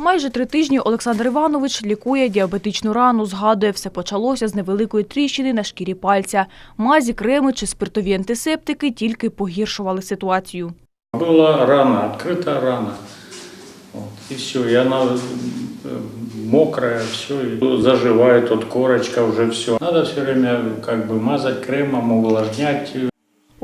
Майже три тижні Олександр Іванович лікує діабетичну рану. Згадує, все почалося з невеликої тріщини на шкірі пальця. Мазі, креми чи спиртові антисептики тільки погіршували ситуацію. Была рана, открытая рана. Вот, и все, и она э, мокрая, все, и заживает, вот корочка уже все. Надо все время как бы мазать кремом, увлажнять.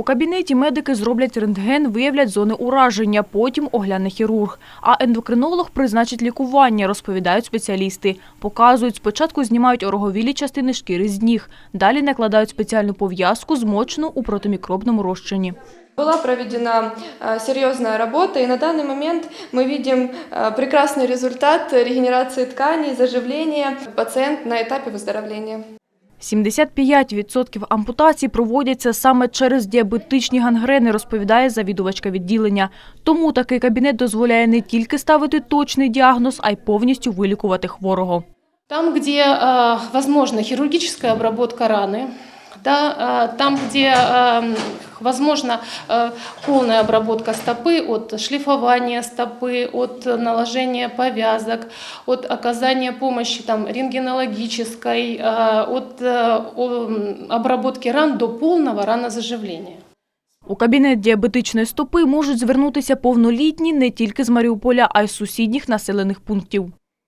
У кабінеті медики зроблять рентген, виявлять зони ураження, потім огляне хірург. А ендокринолог призначить лікування, розповідають спеціалісти. Показують, спочатку знімають ороговілі частини шкіри з ніг, далі накладають спеціальну пов'язку, змочену у протимікробному розчині. Была проведена э, серьезная работа, и на данный момент мы видим э, прекрасный результат регенерации тканей, заживления. Пациент на этапе выздоровления. 75% ампутацій проводяться саме через діабетичні гангрени, розповідає завідувачка відділення. Тому такий кабінет дозволяє не тільки ставити точний діагноз, а й повністю вилікувати хворого. Там, де можлива хірургічна обробка раны, да, э, там, где э, возможна э, полная обработка стопы от шлифования стопы, от наложения повязок, от оказания помощи там, рентгенологической, э, от э, о- м, обработки ран до полного ранозаживления. У кабінет діабетичної стопи можуть звернутися повнолітні не тільки з Маріуполя, а й з сусідніх населених пунктів.